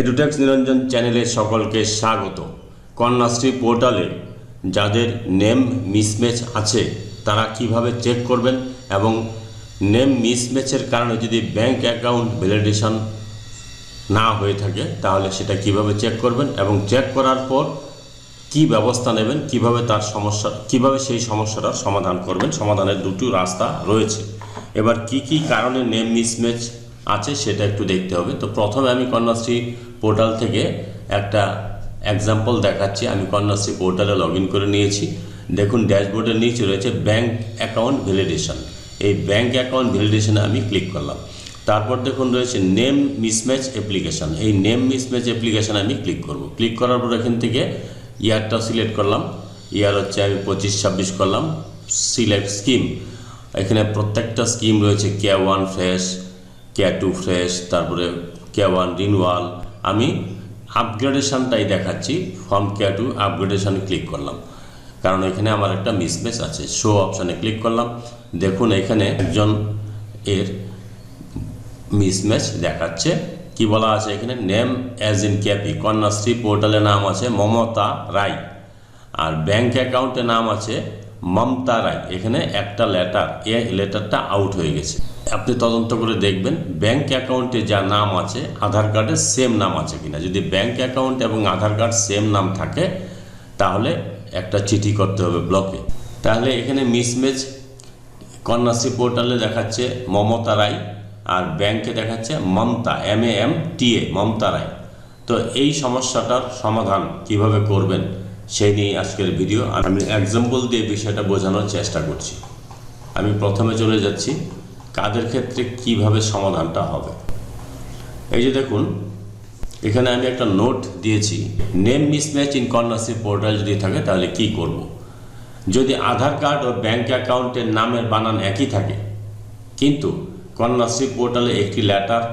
এডুটেক্স নিরঞ্জন চ্যানেলে সকলকে স্বাগত। কন্যাশ্রী পোর্টালে যাদের নেম মিসম্যাচ আছে, তারা কীভাবে চেক করবেন এবং নেম মিসম্যাচের কারণে যদি ব্যাংক অ্যাকাউন্ট ভ্যালিডেশন না হয়ে থাকে, তাহলে সেটা কীভাবে চেক করবেন এবং চেক করার পর কি ব্যবস্থা নেবেন, কীভাবে তার সমস্যা, কীভাবে সেই সমস্যাটার সমাধান করবেন, সমাধানের দুটো রাস্তা রয়েছে। এবার কি কি কারণে নেম মিসম্যাচ আছে, সেটা একটু দেখতে হবে। তো প্রথমে আমি কন্যাশ্রী পোর্টাল থেকে একটা এক্সাম্পল দেখাচ্ছি। আমি কন্যাশ্রী পোর্টালে লগ করে নিয়েছি। দেখুন, ড্যাশবোর্ডের নিচে রয়েছে ব্যাংক অ্যাকাউন্ট ভ্যালিডেশন এই ব্যাংক অ্যাকাউন্ট ভ্যালিডেশনে আমি ক্লিক করলাম। তারপর দেখুন, রয়েছে নেম মিসম্যাচ অ্যাপ্লিকেশন এই নেম মিসম্যাচ অ্যাপ্লিকেশন আমি ক্লিক করব। ক্লিক করার পর এখান থেকে ইয়ারটা সিলেক্ট করলাম। ইয়ার হচ্ছে আমি পঁচিশ, ছাব্বিশ করলাম। সিলেক্ট স্কিম এখানে প্রত্যেকটা স্কিম রয়েছে K one fresh K two fresh, তারপরে কে ওয়ান রিনওয়াল আমি আপগ্রেডেশনটাই দেখাচ্ছি form K two upgradation click করলাম। কারণ এখানে আমার একটা মিসম্যাচ আছে শো অপশানে ক্লিক করলাম। দেখুন, এখানে একজন এর মিসম্যাচ দেখাচ্ছে। কি বলা আছে এখানে? নেম অ্যাজ ইন ক্যাপি কন্যাশ্রী পোর্টালে নাম আছে মমতা রায়। আর ব্যাংক অ্যাকাউন্টে নাম আছে মমতা রায়। এখানে একটা লেটার এ লেটারটা আউট হয়ে গেছে। আপনি তদন্ত করে দেখবেন ব্যাংক অ্যাকাউন্টে যা নাম আছে, আধার কার্ডে সেম নাম আছে কিনা। যদি ব্যাংক অ্যাকাউন্ট এবং আধার কার্ড সেম নাম থাকে, তাহলে একটা চিঠি করতে হবে ব্লকে তাহলে এখানে মিসম্যাচ কন্যাশ্রী পোর্টালে দেখাচ্ছে মমতা রায় আর ব্যাংকে দেখাচ্ছে Mamata M A M T A Mamata Roy. তো এই সমস্যাটার সমাধান কীভাবে করবেন, সেই নিয়ে আজকের ভিডিও আমি এক্সাম্পল দিয়ে বিষয়টা বোঝানোর চেষ্টা করছি। আমি প্রথমে চলে যাচ্ছি। কাদের ক্ষেত্রে কীভাবে সমাধানটা হবে এই যে দেখুন, এখানে আমি একটা নোট দিয়েছি name mismatch in Kanyashree portal যদি থাকে তাহলে কি করব। যদি আধার কার্ড ও ব্যাঙ্ক অ্যাকাউন্টের নামের বানান একই থাকে, কিন্তু কন্যাশ্রী পোর্টালে একটি লেটার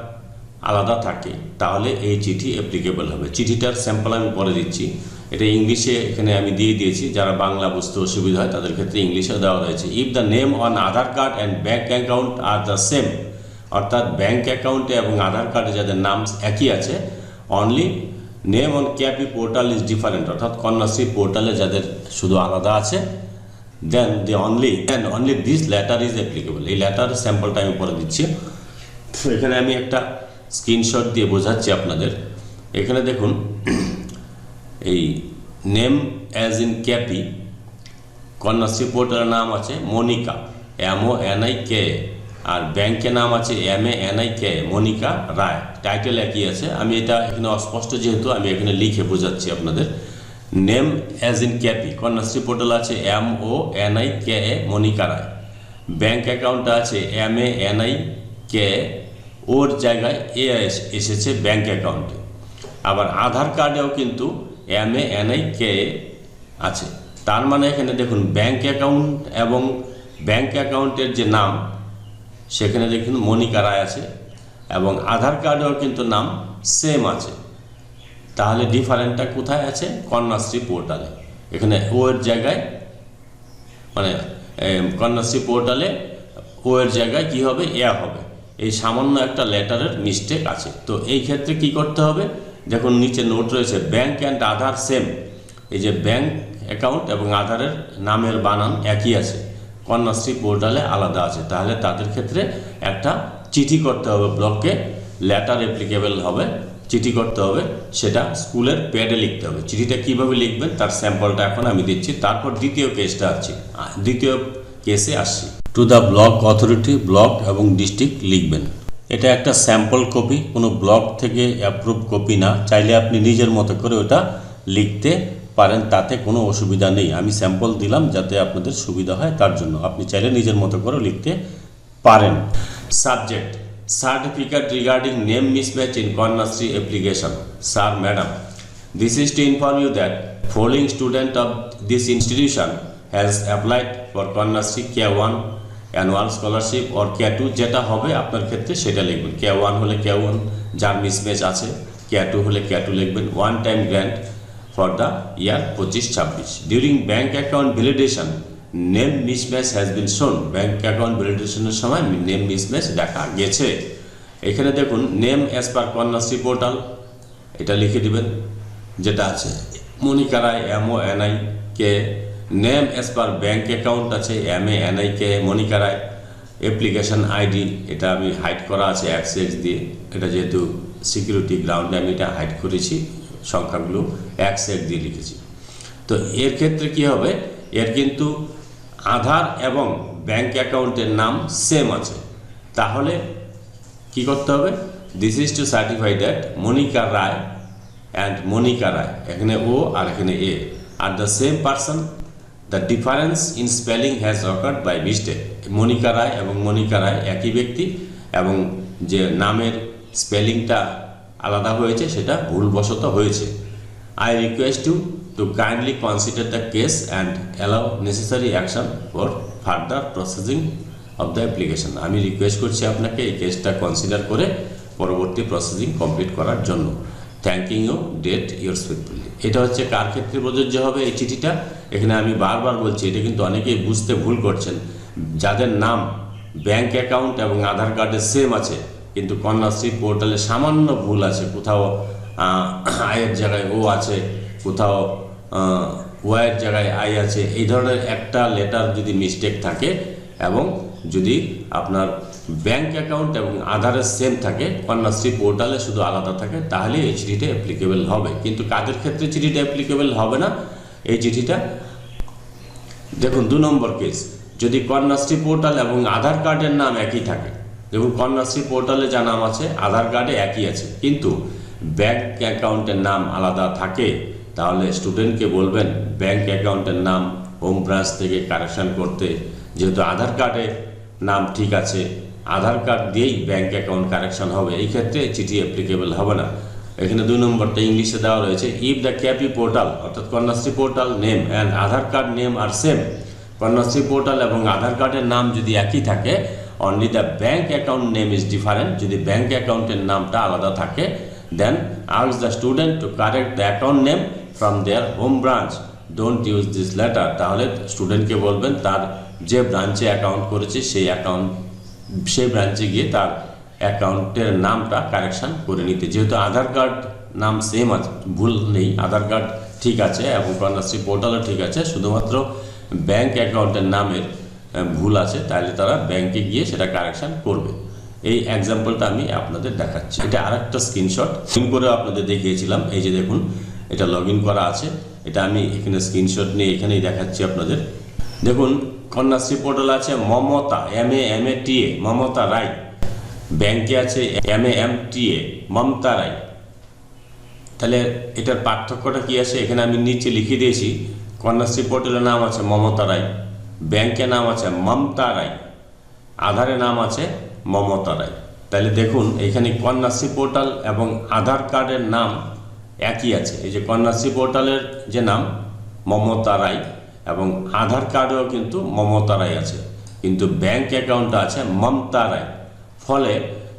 আলাদা থাকে, তাহলে এই চিঠি অ্যাপ্লিকেবল হবে। চিঠিটার স্যাম্পল আমি পরে দিচ্ছি। এটা ইংলিশে এখানে আমি দিয়ে দিয়েছি। যারা বাংলা বুঝতে অসুবিধা হয়, তাদের ক্ষেত্রে ইংলিশে দেওয়া রয়েছে। If the name on Aadhaar card and bank account are the same অর্থাৎ ব্যাঙ্ক অ্যাকাউন্টে এবং আধার কার্ডে যাদের নাম একই আছে অনলি নেম অন ক্যাপি পোর্টাল ইজ ডিফারেন্ট অর্থাৎ কন্যাশ্রী পোর্টালে যাদের শুধু আলাদা আছে then the only then only this letter is applicable এই লেটার স্যাম্পলটা আমি পরে দিচ্ছি। এখানে আমি একটা স্ক্রিনশট দিয়ে বোঝাচ্ছি আপনাদের। এখানে দেখুন, এই নেম অ্যাজ ইন ক্যাপি কন্যাশ্রী পোর্টালের নাম আছে Monika M O N I K আর ব্যাংকের নাম আছে M A N I K Monika Roy. Title একই আছে। আমি এটা এখানে অস্পষ্ট যেহেতু, আমি এখানে লিখে বোঝাচ্ছি আপনাদের। Name as in ক্যাপি Kanyashree portal আছে M O N I K A Monika Roy. Bank account আছে M A N I K ওর জায়গায় এ এসেছে ব্যাঙ্ক অ্যাকাউন্টে আবার আধার কার্ডেও কিন্তু M A N I K আছে। তার মানে এখানে দেখুন ব্যাঙ্ক অ্যাকাউন্ট এবং ব্যাঙ্ক অ্যাকাউন্টের যে নাম, সেখানে দেখুন মনিকা রায় আছে এবং আধার কার্ডেও কিন্তু নাম সেম আছে। তাহলে ডিফারেন্টটা কোথায় আছে? কন্যাশ্রী পোর্টালে এখানে ও এর জায়গায় মানে কন্যাশ্রী পোর্টালে ও এর জায়গায় কি হবে? এ হবে। এই সামান্য একটা লেটারের মিস্টেক আছে। তো এই ক্ষেত্রে কি করতে হবে? দেখুন, নিচে নোট রয়েছে ব্যাংক অ্যান্ড আধার সেম এই যে ব্যাংক অ্যাকাউন্ট এবং আধারের নামের বানান একই আছে। কন্যাশ্রী পোর্টালে আলাদা আছে। তাহলে তাদের ক্ষেত্রে একটা চিঠি করতে হবে ব্লককে লেটার অ্যাপ্লিকেবল হবে, চিঠি করতে হবে, সেটা স্কুলের প্যাডে লিখতে হবে। চিঠিটা কীভাবে লিখবেন? তার স্যাম্পলটা এখন আমি দিচ্ছি। তারপর দ্বিতীয় কেসটা আসছি। দ্বিতীয় কেসে আসছি। To the block authority block এবং ডিস্ট্রিক্ট লিখবেন। এটা একটা স্যাম্পল কপি কোনো ব্লক থেকে অ্যাপ্রুভ কপি না। চাইলে আপনি নিজের মতো করে ওটা লিখতে পারেন, তাতে কোনো অসুবিধা নেই। আমি স্যাম্পল দিলাম যাতে আপনাদের সুবিধা হয় তার জন্য। আপনি চাইলে নিজের মতো করে লিখতে পারেন। Subject certificate regarding name mismatch in Kanyashree application sir madam This is to inform you that following student of this institution has applied for Kanyasri K1 scholarship scholarship or K2 যেটা হবে আপনার ক্ষেত্রে সেটা লিখবেন। K1 হলে K1 যার mismatch আছে K two হলে K2 লিখবেন। One time grant for the year পঁচিশ, ছাব্বিশ। During bank account validation name mismatch has been shown bank account ভ্যালিডেশনের সময় নেম মিসম্যাচ দেখা গেছে। এখানে দেখুন name as per Kanyashree portal এটা লিখে দিবেন, যেটা আছে। Monika Roy M O N I K name as per bank account আছে M A N I K Monika Roy application ID এটা আমি হাইড করা আছে এক্স দিয়ে। এটা যেহেতু সিকিউরিটি গ্রাউন্ডে আমি এটা হাইড করেছি, সংখ্যাগুলো এক্স দিয়ে লিখেছি। তো এর ক্ষেত্রে কি হবে? এর কিন্তু আধার এবং ব্যাংক অ্যাকাউন্টের নাম সেম আছে। তাহলে কি করতে হবে? This is to certify that Monika Roy and Monika Roy এখানে ও আর এখানে A are the same person the difference in spelling has occurred by mistake Monika Roy এবং মনিকা রায় একই ব্যক্তি এবং যে নামের স্পেলিংটা আলাদা হয়েছে, সেটা ভুলবশত হয়েছে। I request you to kindly consider the case and allow necessary action for further processing of the application আমি রিকোয়েস্ট করছি আপনাকে এই কেসটা কনসিডার করে পরবর্তী প্রসেসিং কমপ্লিট করার জন্য। Thanking you date your faithfully এটা হচ্ছে কার ক্ষেত্রে প্রযোজ্য হবে এই চিঠিটা? এখানে আমি বারবার বলছি, এটা কিন্তু অনেকেই বুঝতে ভুল করছেন। যাদের নাম ব্যাংক অ্যাকাউন্ট এবং আধার কার্ডে সেম আছে, কিন্তু কন্যাশ্রী পোর্টালে সামান্য ভুল আছে। কোথাও আয়ের জায়গায় ও আছে, কোথাও ওয়ের জায়গায় আই আছে। এই ধরনের একটা লেটার যদি মিস্টেক থাকে এবং যদি আপনার ব্যাংক অ্যাকাউন্ট এবং আধারের সেম থাকে কন্যাশ্রী পোর্টালে শুধু আলাদা থাকে তাহলে এই চিঠিটা অ্যাপ্লিকেবল হবে। কিন্তু কাদের ক্ষেত্রে চিঠিটা অ্যাপ্লিকেবল হবে না? এই চিঠিটা। দেখুন, দু নম্বর কেস যদি কন্যাশ্রী পোর্টাল এবং আধার কার্ডের নাম একই থাকে, দেখুন, কন্যাশ্রী পোর্টালে যা নাম আছে, আধার কার্ডে একই আছে। কিন্তু ব্যাংক অ্যাকাউন্টের নাম আলাদা থাকে, তাহলে স্টুডেন্টকে বলবেন ব্যাংক অ্যাকাউন্টের নাম হোম ব্রাঞ্চ থেকে কারেকশন করতে। যেহেতু আধার কার্ডে নাম ঠিক আছে, আধার কার্ড দিয়েই ব্যাংক অ্যাকাউন্ট কারেকশান হবে। এই ক্ষেত্রে চিঠি অ্যাপ্লিকেবল হবে না। এখানে দুই নম্বরটা ইংলিশে দেওয়া রয়েছে ইফ দ্য ক্যাপি পোর্টাল অর্থাৎ Kanyashree portal name and Aadhaar card name are same Kanyashree portal এবং আধার কার্ডের নাম যদি একই থাকে only the bank account name is different যদি ব্যাঙ্ক অ্যাকাউন্টের নামটা আলাদা থাকে then আর্স the student to correct the account name from their home branch don't use this letter তাহলে স্টুডেন্টকে বলবেন, তার যে ব্রাঞ্চে অ্যাকাউন্ট করেছে, সেই অ্যাকাউন্ট সেই ব্রাঞ্চে গিয়ে তার অ্যাকাউন্টের নামটা কারেকশান করে নিতে। যেহেতু আধার কার্ড নাম সেম আছে, ভুল নেই, আধার কার্ড ঠিক আছে এবং কন্যাশ্রী পোর্টালও ঠিক আছে, শুধুমাত্র ব্যাংক অ্যাকাউন্টের নামের ভুল আছে তাহলে তারা ব্যাংকে গিয়ে সেটা কারেকশান করবে। এই এক্সাম্পলটা আমি আপনাদের দেখাচ্ছি। এটা আরেকটা স্ক্রিনশট সিম করে আপনাদের দেখিয়েছিলাম। এই যে দেখুন, এটা লগ করা আছে। এটা আমি এখানে স্ক্রিনশট নিয়ে এখানেই দেখাচ্ছি আপনাদের। দেখুন, কন্যাশ্রী পোর্টাল আছে Mamata M A M A T A Mamata Roy. ব্যাংকে আছে M A M T A Mamata Roy. তাহলে এটার পার্থক্যটা কি আছে? এখানে আমি নিচে লিখে দিয়েছি, কন্যাশ্রী পোর্টালের নাম আছে মমতা রায় ব্যাংকে নাম আছে মমতা রায় আধারে নাম আছে মমতা রায়। তাহলে দেখুন, এখানে কন্যাশ্রী পোর্টাল এবং আধার কার্ডের নাম একই আছে। এই যে কন্যাশ্রী পোর্টালের যে নাম মমতা রায় এবং আধার কার্ডেও কিন্তু মমতা রায় আছে। কিন্তু ব্যাংক অ্যাকাউন্টটা আছে মমতা রায়। ফলে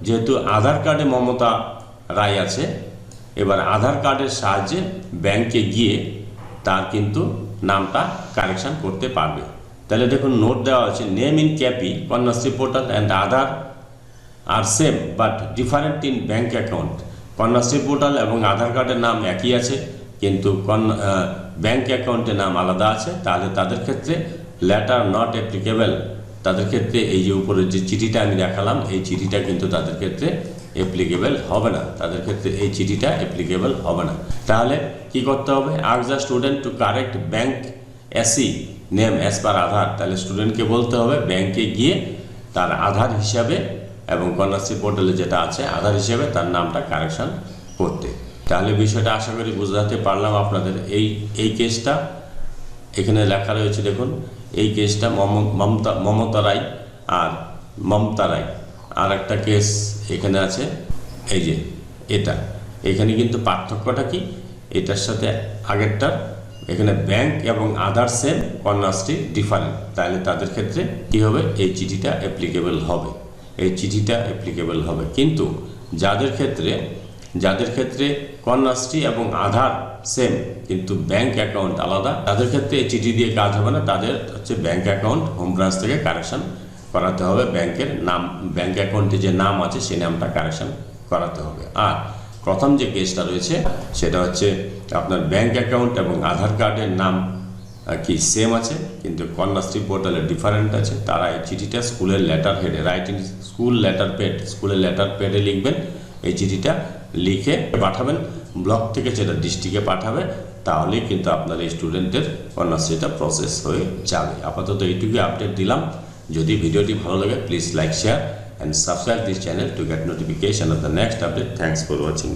যেহেতু আধার কার্ডে মমতা রায় আছে, এবার আধার কার্ডের সাহায্যে ব্যাংকে গিয়ে তার কিন্তু নামটা কারেকশন করতে পারবে। তাহলে দেখুন, নোট দেওয়া আছে name in ক্যাপি Kanyashree portal and Aadhaar are same but different in bank account Kanyashree portal এবং আধার কার্ডের নাম একই আছে, কিন্তু ব্যাংক অ্যাকাউন্টের নাম আলাদা আছে। তাহলে তাদের ক্ষেত্রে লেটার নট অ্যাপ্লিকেবল তাদের ক্ষেত্রে এই যে উপরের যে চিঠিটা আমি দেখালাম, এই চিঠিটা কিন্তু তাদের ক্ষেত্রে অ্যাপ্লিকেবল হবে না। তাদের ক্ষেত্রে এই চিঠিটা অ্যাপ্লিকেবল হবে না। তাহলে কি করতে হবে? আর্স the student to correct bank AC name as per Aadhaar তাহলে স্টুডেন্টকে বলতে হবে ব্যাংকে গিয়ে তার আধার হিসাবে এবং কন্যাশ্রী পোর্টালে যেটা আছে আধার হিসেবে তার নামটা কারেকশন করতে। তাহলে বিষয়টা আশা করি বুঝাতে পারলাম আপনাদের। এই এই কেসটা এখানে লেখা রয়েছে, দেখুন। এই কেসটা মম- মমতা মমতা রায় আর মমতা রায়। আর একটা কেস এখানে আছে। এই যে, এটা। এখানে কিন্তু পার্থক্যটা কি? এটার সাথে আগেরটার। এখানে ব্যাংক এবং আধার সেম কন্যাশ্রী ডিফারেন্ট তাহলে তাদের ক্ষেত্রে কি হবে? এই চিঠিটা অ্যাপ্লিকেবল হবে। এই চিঠিটা অ্যাপ্লিকেবল হবে। কিন্তু যাদের ক্ষেত্রে যাদের ক্ষেত্রে কন্যাশ্রী এবং আধার সেম কিন্তু ব্যাংক অ্যাকাউন্ট আলাদা। তাদের ক্ষেত্রে এই চিঠি দিয়ে কাজ হবে না, তাদের হচ্ছে ব্যাংক অ্যাকাউন্ট হোম ব্রাঞ্চ থেকে কারেকশন করাতে হবে ব্যাংকের নাম ব্যাংক অ্যাকাউন্টে যে নাম আছে, সেই নামটা কারেকশন করাতে হবে। আর প্রথম যে কেসটা রয়েছে, সেটা হচ্ছে আপনার ব্যাংক অ্যাকাউন্ট এবং আধার কার্ডের নাম কি সেম আছে, কিন্তু কন্যাশ্রী পোর্টালে ডিফারেন্ট আছে। তারা এই চিঠিটা স্কুলের লেটার হেডে রাইটিং স্কুল লেটার পেড স্কুলের লেটার পেডে লিখবেন। এই চিঠিটা লিখে পাঠাবেন, ব্লক থেকে সেটা ডিস্ট্রিক্টে পাঠাবে তাহলে কিন্তু আপনার স্টুডেন্টের কন্যাশ্রীটা প্রসেস হয়ে যাবে। আপাতত এইটুকু আপডেট দিলাম। যদি ভিডিওটি ভালো লাগে please like share and subscribe this channel to get notification of the next update thanks for watching